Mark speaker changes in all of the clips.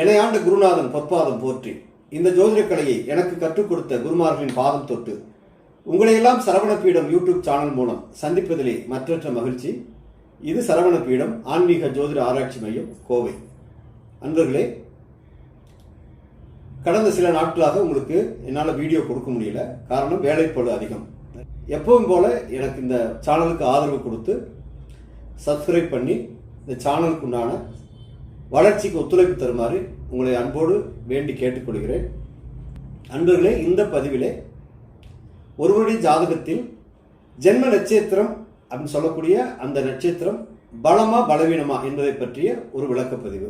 Speaker 1: எனையாண்ட குருநாதன் பொற்பாதம் போற்றி. இந்த ஜோதிட கலையை எனக்கு கற்றுக் கொடுத்த குருமார்களின் பாதம் தொட்டு உங்களையெல்லாம் சரவணப்பீடம் யூடியூப் சேனல் மூலம் சந்திப்பதிலே மற்றற்ற மகிழ்ச்சி. இது சரவணப்பீடம் ஆன்மீக ஜோதிட ஆராய்ச்சி மையம் கோவை. அன்பர்களே கடந்த சில நாட்களாக உங்களுக்கு என்னால் வீடியோ கொடுக்க முடியல. காரணம் வேலைப்பழு அதிகம். எப்பவும் போல எனக்கு இந்த சேனலுக்கு ஆதரவு கொடுத்து சப்ஸ்கிரைப் பண்ணி இந்த சேனலுக்கு உண்டான வளர்ச்சிக்கு ஒத்துழைப்பு தருமாறு உங்களை அன்போடு வேண்டி கேட்டுக்கொள்கிறேன். அன்பர்களே இந்த பதிவிலே ஒருவருடைய ஜாதகத்தில் ஜென்ம நட்சத்திரம் அப்படின்னு சொல்லக்கூடிய அந்த நட்சத்திரம் பலமா பலவீனமா என்பதை பற்றிய ஒரு விளக்கப்பதிவு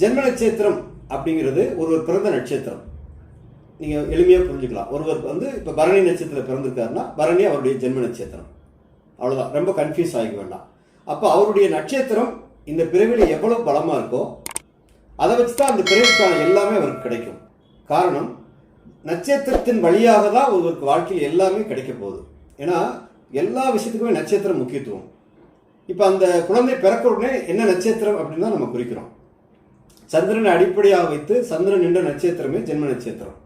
Speaker 1: ஜென்ம நட்சத்திரம் அப்படிங்கிறது ஒருவர் பிறந்த நட்சத்திரம். நீங்கள் எளிமையாக புரிஞ்சுக்கலாம். ஒருவர் வந்து இப்போ பரணி நட்சத்திரம் பிறந்திருக்காருன்னா பரணி அவருடைய ஜென்ம நட்சத்திரம். அவ்வளோதான் ரொம்ப கன்ஃபியூஸ் ஆகிக்க வேண்டாம். அப்போ அவருடைய நட்சத்திரம் இந்த பிறவியில் எவ்வளவு பலமாக இருக்கோ அதை வச்சு தான் அந்த பிறவிக்கான எல்லாமே அவருக்கு கிடைக்கும். காரணம் நட்சத்திரத்தின் வழியாக தான் ஒருவருக்கு வாழ்க்கையில் எல்லாமே கிடைக்க போகுது. ஏன்னா எல்லா விஷயத்துக்குமே நட்சத்திரம் முக்கியத்துவம். இப்போ அந்த குழந்தை பிறக்க உடனே என்ன நட்சத்திரம் அப்படின்னு தான் நம்ம குறிக்கிறோம். சந்திரனை அடிப்படையாக வைத்து சந்திரன் என்ற நட்சத்திரமே ஜென்ம நட்சத்திரம்.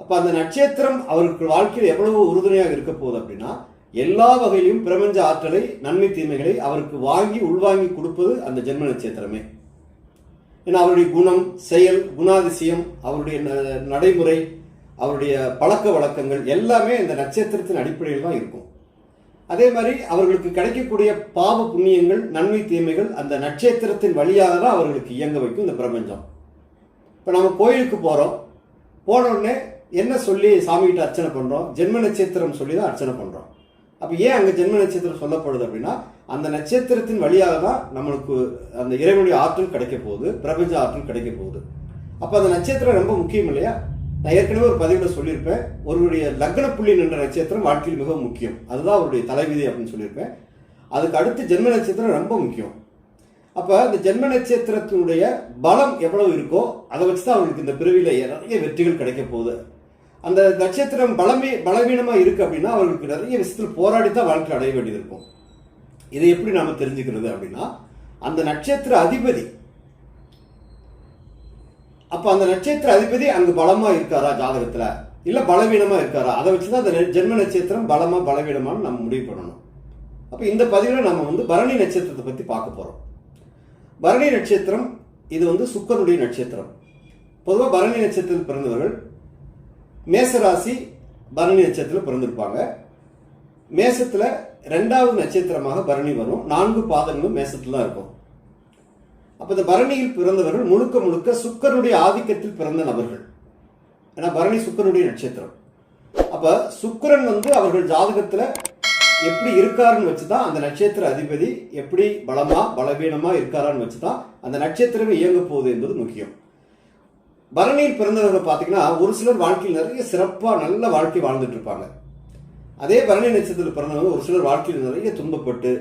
Speaker 1: அப்போ அந்த நட்சத்திரம் அவருக்கு வாழ்க்கையில் எவ்வளவு உறுதுணையாக இருக்க போகுது அப்படின்னா எல்லா வகையிலும் பிரபஞ்ச ஆற்றலை நன்மை தீமைகளை அவருக்கு வாங்கி உள்வாங்கி கொடுப்பது அந்த ஜென்ம நட்சத்திரமே. ஏன்னா அவருடைய குணம் செயல் குணாதிசயம் அவருடைய ந- நடைமுறை அவருடைய பழக்க வழக்கங்கள் எல்லாமே இந்த நட்சத்திரத்தின் அடிப்படையில் தான் இருக்கும். அதே மாதிரி அவர்களுக்கு கிடைக்கக்கூடிய பாவ புண்ணியங்கள் நன்மை தீமைகள் அந்த நட்சத்திரத்தின் வழியாக தான் அவர்களுக்கு இயங்க வைக்கும் இந்த பிரபஞ்சம். இப்போ நம்ம கோயிலுக்கு போகிறோம் போனோடனே என்ன சொல்லி சாமிகிட்ட அர்ச்சனை பண்ணுறோம் ஜென்ம நட்சத்திரம் சொல்லி தான் அர்ச்சனை பண்ணுறோம் அப்போ ஏன் அங்கே ஜென்ம நட்சத்திரம் சொல்லப்படுது அப்படின்னா அந்த நட்சத்திரத்தின் வழியாக தான் நம்மளுக்கு அந்த இறைவனுடைய ஆற்றல் கிடைக்க போகுது பிரபஞ்ச ஆற்றல் கிடைக்க போகுது. அப்போ அந்த நட்சத்திரம் ரொம்ப முக்கியம் இல்லையா? நான் ஏற்கனவே ஒரு பதிவில் சொல்லியிருப்பேன். ஒருவருடைய லக்ன புள்ளி நின்ற நட்சத்திரம் வாழ்க்கையில் மிகவும் முக்கியம். அதுதான் அவருடைய தலைவிதி அப்படின்னு சொல்லியிருப்பேன். அதுக்கு அடுத்து ஜென்ம நட்சத்திரம் ரொம்ப முக்கியம். அப்போ இந்த ஜென்ம நட்சத்திரத்தினுடைய பலம் எவ்வளவு இருக்கோ அதை வச்சு தான் அவங்களுக்கு இந்த பிறவியில் நிறைய வெற்றிகள் கிடைக்க போகுது. அந்த நட்சத்திரம் பலமே பலவீனமாக இருக்குது அப்படின்னா அவர்களுக்கு நிறைய விஷயத்தில் போராடி தான் வாழ்க்கை அடைய வேண்டியது இருக்கும். இதை எப்படி நாம் தெரிஞ்சுக்கிறது அப்படின்னா அந்த நட்சத்திர அதிபதி அப்போ அந்த நட்சத்திர அதிபதி அங்கே பலமாக இருக்காரா ஜாதகத்தில்? இல்லை பலவீனமாக இருக்காரா? அதை வச்சு தான் அந்த நெ- ஜென்ம நட்சத்திரம் பலமாக பலவீனமான்னு நம்ம முடிவு பண்ணணும். அப்போ இந்த பதிவில் நம்ம வந்து பரணி நட்சத்திரத்தை பற்றி பார்க்க போகிறோம் பரணி நட்சத்திரம் இது வந்து சுக்கரனுடைய நட்சத்திரம். பொதுவாக பரணி நட்சத்திரத்தில் பிறந்தவர்கள் மேசராசி பரணி நட்சத்திரத்தில் பிறந்திருப்பாங்க. மேசத்தில் ரெண்டாவது நட்சத்திரமாக பரணி வரும். நான்கு பாதங்களும் மேசத்தில் தான் இருக்கும். அப்போ இந்த பரணியில் பிறந்தவர்கள் முழுக்க முழுக்க சுக்கரனுடைய ஆதிக்கத்தில் பிறந்த நபர்கள். ஏன்னா பரணி சுக்கரனுடைய நட்சத்திரம். அப்போ சுக்கிரன் வந்து அவர்கள் ஜாதகத்தில் எப்படி இருக்காருன்னு வச்சு தான் அந்த நட்சத்திர அதிபதி எப்படி பலமா பலவீனமாக இருக்காரான்னு வச்சு தான் அந்த நட்சத்திரமே இயங்க போகுது என்பது முக்கியம். பரணியில் பிறந்தவர்கள் பார்த்தீங்கன்னா ஒரு சிலர் வாழ்க்கையில் நிறைய சிறப்பாக நல்ல வாழ்க்கை வாழ்ந்துட்டு இருப்பாங்க. அதே பரணி நட்சத்திரத்தில் பிறந்தவங்க ஒரு சிலர் வாழ்க்கையில் நிறைய துன்பப்பட்டு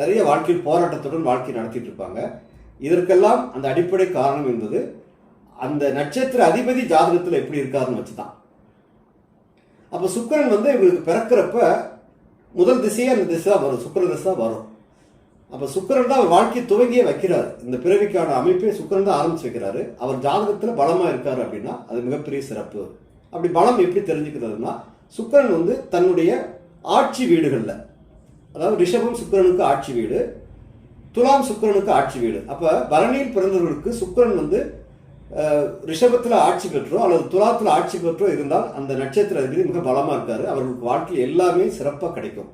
Speaker 1: நிறைய வாழ்க்கையில் போராட்டத்துடன் வாழ்க்கை நடத்திட்டு இருப்பாங்க. இதற்கெல்லாம் அந்த அடிப்படை காரணம் என்பது அந்த நட்சத்திர அதிபதி ஜாதகத்தில் எப்படி இருக்காருன்னு வச்சுதான். அப்போ சுக்கிரன் வந்து இவங்களுக்கு பிறக்கிறப்ப முதல் திசையே அந்த திசை தான் வரும். சுக்கர திசை தான் வரும். அப்ப சுக்கரன் தான் அவர் வாழ்க்கையை துவங்கியே வைக்கிறார். இந்த பிறவிக்கான அமைப்பை சுக்கரன் தான் ஆரம்பிச்சு வைக்கிறாரு. அவர் ஜாதகத்துல பலமா இருக்காரு அப்படின்னா அது மிகப்பெரிய சிறப்பு. அப்படி பலம் எப்படி தெரிஞ்சுக்கிறதுனா சுக்கரன் வந்து தன்னுடைய ஆட்சி வீடுகளில் அதாவது ரிஷபம் சுக்கரனுக்கு ஆட்சி வீடு துலாம் சுக்கரனுக்கு ஆட்சி வீடு. அப்போ பரணியில் பிறந்தவர்களுக்கு சுக்கரன் வந்து ரிஷபத்தில் ஆட்சி பெற்றோ அல்லது துலாத்தில் ஆட்சி பெற்றோ இருந்தால் அந்த நட்சத்திர அதிபதி மிக பலமாக இருக்காரு. அவர்களுக்கு வாழ்க்கையில் எல்லாமே சிறப்பாக கிடைக்கும்.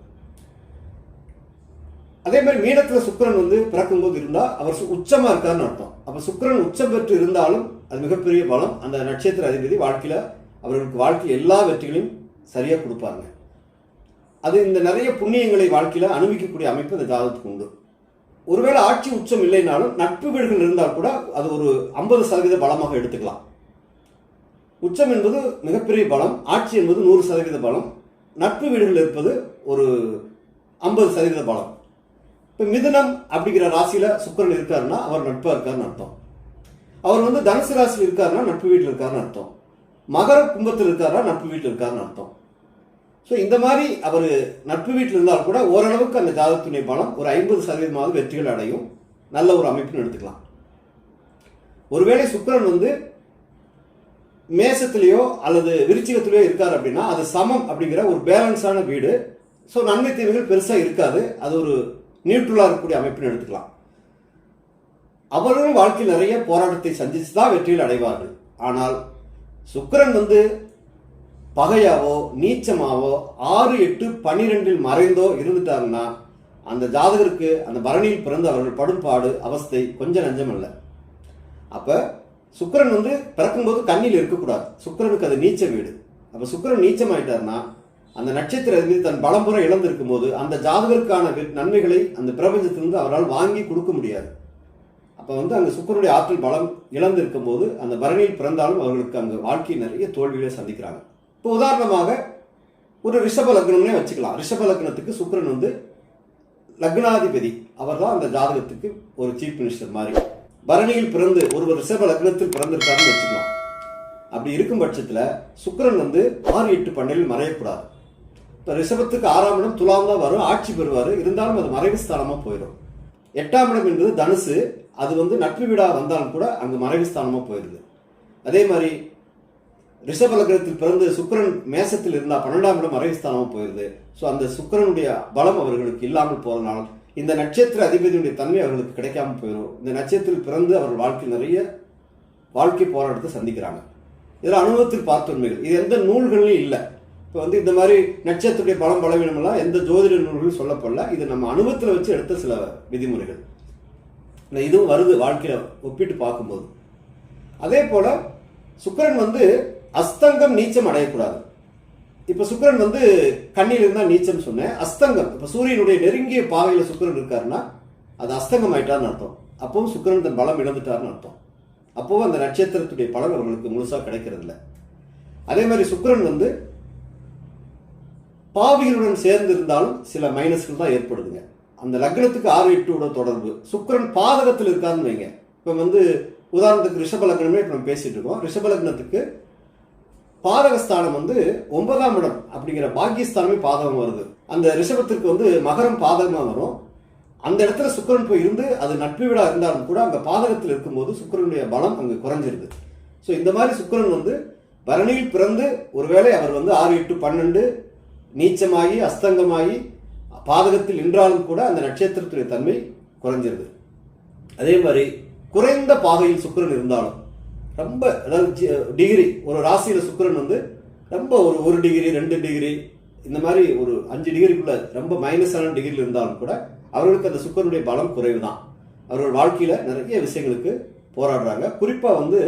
Speaker 1: அதே மாதிரி மீனத்துல சுக்கிரன் வந்து பிறக்கும்போது இருந்தா அவர் உச்சமாக உச்சமா இருக்காருன்னு அர்த்தம். அப்ப சுக்கிரன் உச்சம் பெற்று இருந்தாலும் அது மிகப்பெரிய பலம். அந்த நட்சத்திர அதிபதி வாழ்க்கையில அவர்களுக்கு வாழ்க்கை எல்லா வெற்றிகளையும் சரியா கொடுப்பாங்க அது இந்த நிறைய புண்ணியங்களை வாழ்க்கையில அனுபவிக்கக்கூடிய அமைப்பு அந்த ஜாதகத்துக்கு உண்டு. ஒருவேளை ஆட்சி உச்சம் இல்லைனாலும் நட்பு வீடுகள் இருந்தால் கூட அது ஒரு ஐம்பது சதவீத பலமாக எடுத்துக்கலாம். உச்சம் என்பது மிகப்பெரிய பலம் ஆட்சி என்பது நூறு சதவீத பலம் நட்பு வீடுகள் இருப்பது ஒரு ஐம்பது சதவீத பலம். இப்போ மிதுனம் அப்படிங்கிற ராசியில் சுக்கரன் இருக்காருன்னா அவர் நட்பாக இருக்காருன்னு அர்த்தம். அவர் வந்து தனுசு ராசியில் இருக்காருன்னா நட்பு வீட்டில் இருக்காருன்னு அர்த்தம். மகர கும்பத்தில் இருக்காருன்னா நட்பு வீட்டில் இருக்காருன்னு அர்த்தம். ஸோ இந்த மாதிரி அவர் நட்பு வீட்டில் இருந்தால் கூட ஓரளவுக்கு அந்த ஜாதகத்துடைய பலம் ஒரு ஐம்பது சதவீதமாவது வெற்றிகள் அடையும். நல்ல ஒரு அமைப்புன்னு எடுத்துக்கலாம். ஒருவேளை சுக்கரன் வந்து மேசத்திலேயோ அல்லது விருச்சிகத்திலேயோ இருக்கார் அப்படின்னா அது சமம் அப்படிங்கிற ஒரு பேலன்ஸான வீடு. ஸோ நன்மை தீமைகள் பெருசாக இருக்காது. அது ஒரு நியூட்ரலாக இருக்கக்கூடிய அமைப்புன்னு எடுத்துக்கலாம். அவர்களும் வாழ்க்கையில் நிறைய போராட்டத்தை சந்தித்து தான் வெற்றியில் அடைவார்கள். ஆனால் சுக்கரன் வந்து பகையாவோ நீச்சமாவோ ஆறு எட்டு பன்னிரெண்டில் மறைந்தோ இருந்துட்டாங்கன்னா அந்த ஜாதகருக்கு அந்த பரணியில் பிறந்து அவர்கள் படும் பாடு அவஸ்தை கொஞ்சம் நஞ்சம் அல்ல. அப்போ சுக்கிரன் வந்து பிறக்கும்போது கண்ணில் இருக்கக்கூடாது. சுக்கிரனுக்கு அது நீச்ச வீடு. அப்போ சுக்கரன் நீச்சம் ஆயிட்டாருன்னா அந்த நட்சத்திரம் மீது தன் பலம்புற இழந்திருக்கும் போது அந்த ஜாதகருக்கான நன்மைகளை அந்த பிரபஞ்சத்திலிருந்து அவரால் வாங்கி கொடுக்க முடியாது. அப்ப வந்து அங்கே சுக்கரனுடைய ஆற்றல் பலம் இழந்திருக்கும் போது அந்த பரணியில் பிறந்தாலும் அவர்களுக்கு அங்க வாழ்க்கை நிறைய தோல்விகளை சந்திக்கிறாங்க. இப்போ உதாரணமாக ஒரு ரிஷப லக்னம்னே வச்சுக்கலாம். ரிஷப லக்னத்துக்கு சுக்கரன் வந்து லக்னாதிபதி. அவர் தான் அந்த ஜாதகத்துக்கு ஒரு சீஃப் மினிஸ்டர் மாதிரி. பரணியில் பிறந்து ஒருவர் ரிஷப லக்னத்தில் பிறந்திருக்காருன்னு வச்சுக்கலாம். அப்படி இருக்கும் பட்சத்தில் சுக்கரன் வந்து ஆறு எட்டு பன்னெண்டில் மறையக்கூடாது. ரிஷபத்துக்கு ஆறாம் இடம் துலாம் தான் வரும் ஆட்சி பெறுவார். இருந்தாலும் அது மறைவு ஸ்தானமாக போயிடும். எட்டாம் இடம் என்பது தனுசு. அது வந்து நட்பு வீடாக வந்தாலும் கூட அங்கே மறைவு ஸ்தானமாக போயிடுது. அதே மாதிரி ரிஷப லக்னத்தில் பிறந்து சுக்கரன் மேசத்தில் இருந்தால் பன்னெண்டாம் இடம் மறைவு ஸ்தானமாக போயிடுது. ஸோ அந்த சுக்கிரனுடைய பலம் அவர்களுக்கு இல்லாமல் போகிறனால இந்த நட்சத்திர அதிபதியுடைய தன்மை அவர்களுக்கு கிடைக்காம போயிடும். இந்த நட்சத்திரத்தில் பிறந்து அவர்கள் வாழ்க்கை நிறைய வாழ்க்கை போராட்டத்தை சந்திக்கிறாங்க. இதில் அனுபவத்தில் பார்த்துண்மைகள். இது எந்த நூல்களிலும் இல்லை. இப்போ வந்து இந்த மாதிரி நட்சத்திரத்துடைய பலம் பலவீனமெல்லாம் எந்த ஜோதிட நூல்களும் சொல்லப்படல. இது நம்ம அனுபவத்தில் வச்சு எடுத்த சில விதிமுறைகள். இல்லை, இதுவும் வருது வாழ்க்கையில் ஒப்பிட்டு பார்க்கும்போது. அதே போல சுக்கரன் வந்து அஸ்தங்கம் நீச்சம் அடையக்கூடாது. இப்போ சுக்கரன் வந்து கண்ணியில் இருந்தால் நீச்சம் சொன்னேன். அஸ்தங்கம் இப்போ சூரியனுடைய நெருங்கிய பாவையில் சுக்கிரன் இருக்காருன்னா அது அஸ்தங்கம் ஆயிட்டார்னு அர்த்தம். அப்பவும் சுக்கரன் தன் பலம் இழந்துட்டார்னு அர்த்தம். அப்போவும் அந்த நட்சத்திரத்துடைய பலன் அவங்களுக்கு முழுசாக கிடைக்கிறது இல்லை அதே மாதிரி சுக்கரன் வந்து பாவிகளுடன் சேர்ந்து இருந்தாலும் சில மைனஸ்கள் தான் ஏற்படுதுங்க. அந்த லக்னத்துக்கு ஆறு எட்டோட தொடர்பு. சுக்கரன் பாதகத்தில் இருக்காருன்னு வைங்க. இப்போ வந்து உதாரணத்துக்கு ரிஷப லக்னமே இப்போ நம்ம பேசிட்டு இருக்கோம். ரிஷப லக்னத்துக்கு பாதகஸ்தானம் வந்து ஒன்பதாம் இடம் அப்படிங்கிற பாக்கியஸ்தானமே பாதகம் வருது. அந்த ரிஷபத்திற்கு வந்து மகரம் பாதகமாக வரும். அந்த இடத்துல சுக்கரன் போய் இருந்து அது நட்பு வீடா இருந்தாலும் கூட அங்கே பாதகத்தில் இருக்கும்போது சுக்கிரனுடைய பலம் அங்கே குறைஞ்சிருது. ஸோ இந்த மாதிரி சுக்கரன் வந்து பரணியில் பிறந்து ஒருவேளை அவர் வந்து ஆறு எட்டு பன்னெண்டு நீச்சமாகி அஸ்தங்கமாகி பாதகத்தில் நின்றாலும் கூட அந்த நட்சத்திரத்துடைய தன்மை குறைஞ்சிருது. அதே மாதிரி குறைந்த பாகையில் சுக்கிரன் இருந்தாலும் ரொம்ப அதாவது டிகிரி ஒரு ராசியில் சுக்கிரன் வந்து ரொம்ப ஒரு ஒரு டிகிரி ரெண்டு டிகிரி இந்த மாதிரி ஒரு அஞ்சு டிகிரிக்குள்ள ரொம்ப மைனஸான டிகிரியில் இருந்தாலும் கூட அவர்களுக்கு அந்த சுக்கிரனுடைய பலம் குறைவு தான் அவர்கள் வாழ்க்கையில் நிறைய விஷயங்களுக்கு போராடுறாங்க. குறிப்பாக வந்து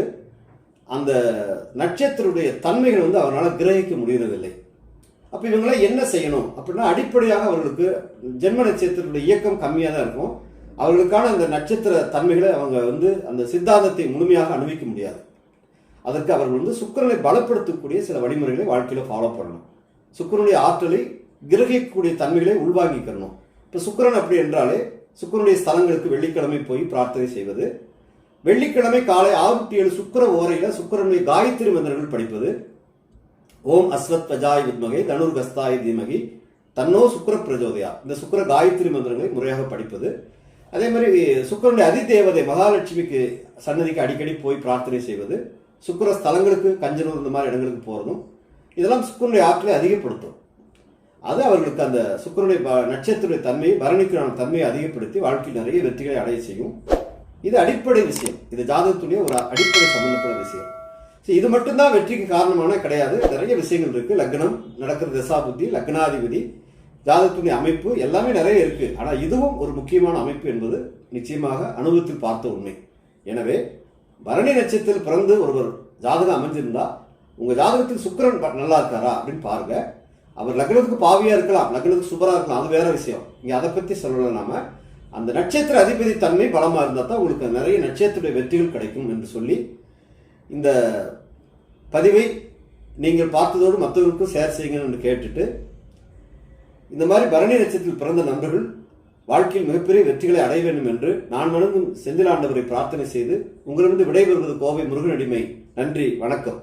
Speaker 1: அந்த நட்சத்திரத்துடைய தன்மைகள் வந்து அவரால் கிரகிக்க முடியறதில்லை. அப்போ இவங்களாம் என்ன செய்யணும்? அப்படின்னா அடிப்படையாக அவர்களுக்கு ஜென்ம நட்சத்திரத்துடைய இயக்கம் கம்மியாக தான் இருக்கும். அவர்களுக்கான அந்த நட்சத்திர தன்மைகளை அவங்க வந்து அந்த சித்தாந்தத்தை முழுமையாக அனுபவிக்க முடியாது. அதற்கு அவர்கள் வந்து சுக்கிரனை பலப்படுத்தக்கூடிய சில வழிமுறைகளை வாழ்க்கையில் ஃபாலோ பண்ணணும். சுக்கரனுடைய ஆற்றலை கிரகிக்கக்கூடிய தன்மைகளை உள்வாங்கிக்கணும் இப்போ சுக்கிரன் அப்படி என்றாலே சுக்கரனுடைய ஸ்தலங்களுக்கு வெள்ளிக்கிழமை போய் பிரார்த்தனை செய்வது வெள்ளிக்கிழமை காலை ஆறு ஏழு சுக்கர ஓரையில் சுக்கரனுடைய காயத்ரி மந்திரங்கள் படிப்பது ஓம் அஸ்வத் பஜாய் வித்மகை தனுர் கஸ்தாய் தீமகி தன்னோ சுக்கர பிரஜோதயா இந்த சுக்கர காயத்ரி மந்திரங்களை முறையாக படிப்பது. அதே மாதிரி சுக்கரனுடைய அதிதேவதை மகாலட்சுமிக்கு சன்னதிக்கு அடிக்கடி போய் பிரார்த்தனை செய்வது. சுக்கர ஸ்தலங்களுக்கு கஞ்சனூர் இந்த மாதிரி இடங்களுக்கு போகிறதும் இதெல்லாம் சுக்கரனுடைய ஆற்றலை அதிகப்படுத்தும். அது அவர்களுக்கு அந்த சுக்கரனுடைய ப- நட்சத்திரத்துடைய தன்மையை பரணிக்கான தன்மையை அதிகப்படுத்தி வாழ்க்கையில் நிறைய வெற்றிகளை அடைய செய்யும். இது அடிப்படை விஷயம். இது ஜாதகத்துடைய ஒரு அடிப்படை சம்பந்தப்பட்ட விஷயம். ஸோ இது மட்டும்தான் வெற்றிக்கு காரணமான கிடையாது. நிறைய விஷயங்கள் இருக்குது லக்னம் நடக்கிற தசா புத்தி லக்னாதிபதி ஜாதகத்துடைய அமைப்பு எல்லாமே நிறைய இருக்குது ஆனால் இதுவும் ஒரு முக்கியமான அமைப்பு என்பது நிச்சயமாக அனுபவத்தில் பார்த்த உண்மை. எனவே பரணி நட்சத்திரத்தில் பிறந்து ஒருவர் ஜாதகம் அமைஞ்சிருந்தால் உங்கள் ஜாதகத்தில் சுக்கரன் நல்லா இருக்காரா அப்படின்னு பாருங்க. அவர் லக்னத்துக்கு பாவியாக இருக்கலாம் லக்னத்துக்கு சூப்பராக இருக்கலாம் அது வேற விஷயம். இங்கே அதை பற்றி சொல்லலை நாம. அந்த நட்சத்திர அதிபதி தன்மை பலமாக இருந்தால் தான் உங்களுக்கு நிறைய நட்சத்திர வெற்றிகள் கிடைக்கும் என்று சொல்லி இந்த பதிவை நீங்கள் பார்த்ததோடு மற்றவர்களுக்கும் ஷேர் செய்யுங்கள் என்று கேட்டுட்டு இந்த மாதிரி பரணி நட்சத்திரத்தில் பிறந்த நண்பர்கள் வாழ்க்கையில் மிகப்பெரிய வெற்றிகளை அடைய வேண்டும் என்று நான் வணங்கும் செந்திலாண்டவரை பிரார்த்தனை செய்து உங்களிடம் விடைபெறுவது கோவை முருகனடிமை நன்றி வணக்கம்.